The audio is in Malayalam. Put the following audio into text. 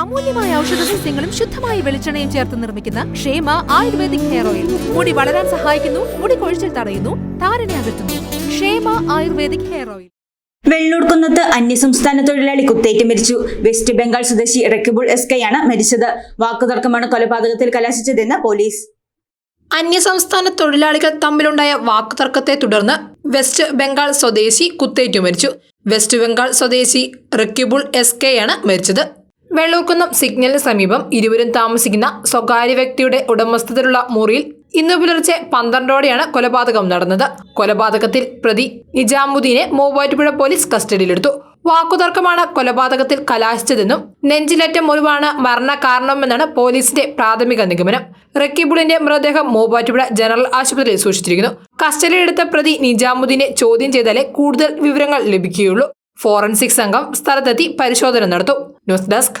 അമൂല്യമായ ഔഷധ സസ്യങ്ങളും ശുദ്ധമായ വെളിച്ചെണ്ണയും ചേർത്ത് നിർമ്മിക്കുന്ന ക്ഷേമ ആയുർവേദിക് ഹെയർ ഓയിൽ. മുടി വളരാൻ സഹായിക്കുന്നു മുടി കൊഴിച്ചിൽ തടയുന്നു താരനെ അകറ്റുന്നു. ക്ഷേമ ആയുർവേദിക് ഹെയർ ഓയിൽ. വെള്ളൂർക്കുന്നത്ത് അന്യസംസ്ഥാന തൊഴിലാളി കുത്തേറ്റ് മരിച്ചു. വെസ്റ്റ് ബംഗാൾ സ്വദേശി റക്കിബുൾ എസ് കെ ആണ് മരിച്ചത്. വാക്കുതർക്കമാണ് കൊലപാതകത്തിൽ കലാശിച്ചതെന്ന് പോലീസ്. അന്യസംസ്ഥാന തൊഴിലാളികൾ തമ്മിലുണ്ടായ വാക്കുതർക്കത്തെ തുടർന്ന് വെസ്റ്റ് ബംഗാൾ സ്വദേശി കുത്തേറ്റു മരിച്ചു. വെസ്റ്റ് ബംഗാൾ സ്വദേശി റക്കിബുൾ എസ് കെ ആണ് മരിച്ചത്. വെള്ളൂക്കുന്നം സിഗ്നലിന് സമീപം ഇരുവരും താമസിക്കുന്ന സ്വകാര്യ വ്യക്തിയുടെ ഉടമസ്ഥതയിലുള്ള മുറിയിൽ ഇന്ന് പുലർച്ചെ പന്ത്രണ്ടോടെയാണ് കൊലപാതകം നടന്നത്. കൊലപാതകത്തിൽ പ്രതി നിജാമുദ്ദീനെ മൂവാറ്റുപുഴ പോലീസ് കസ്റ്റഡിയിലെടുത്തു. വാക്കുതർക്കമാണ് കൊലപാതകത്തിൽ കലാശിച്ചതെന്നും നെഞ്ചിലേറ്റ മുറിവാണ് മരണ കാരണമെന്നാണ് പോലീസിന്റെ പ്രാഥമിക നിഗമനം. റക്കിബുളിന്റെ മൃതദേഹം മൂവാറ്റുപുഴ ജനറൽ ആശുപത്രിയിൽ സൂക്ഷിച്ചിരിക്കുന്നു. കസ്റ്റഡിയിലെടുത്ത പ്രതി നിജാമുദ്ദീനെ ചോദ്യം ചെയ്താലേ കൂടുതൽ വിവരങ്ങൾ ലഭിക്കുകയുള്ളൂ. ഫോറൻസിക് സംഘം സ്ഥലത്തെത്തി പരിശോധന നടത്തും. News desk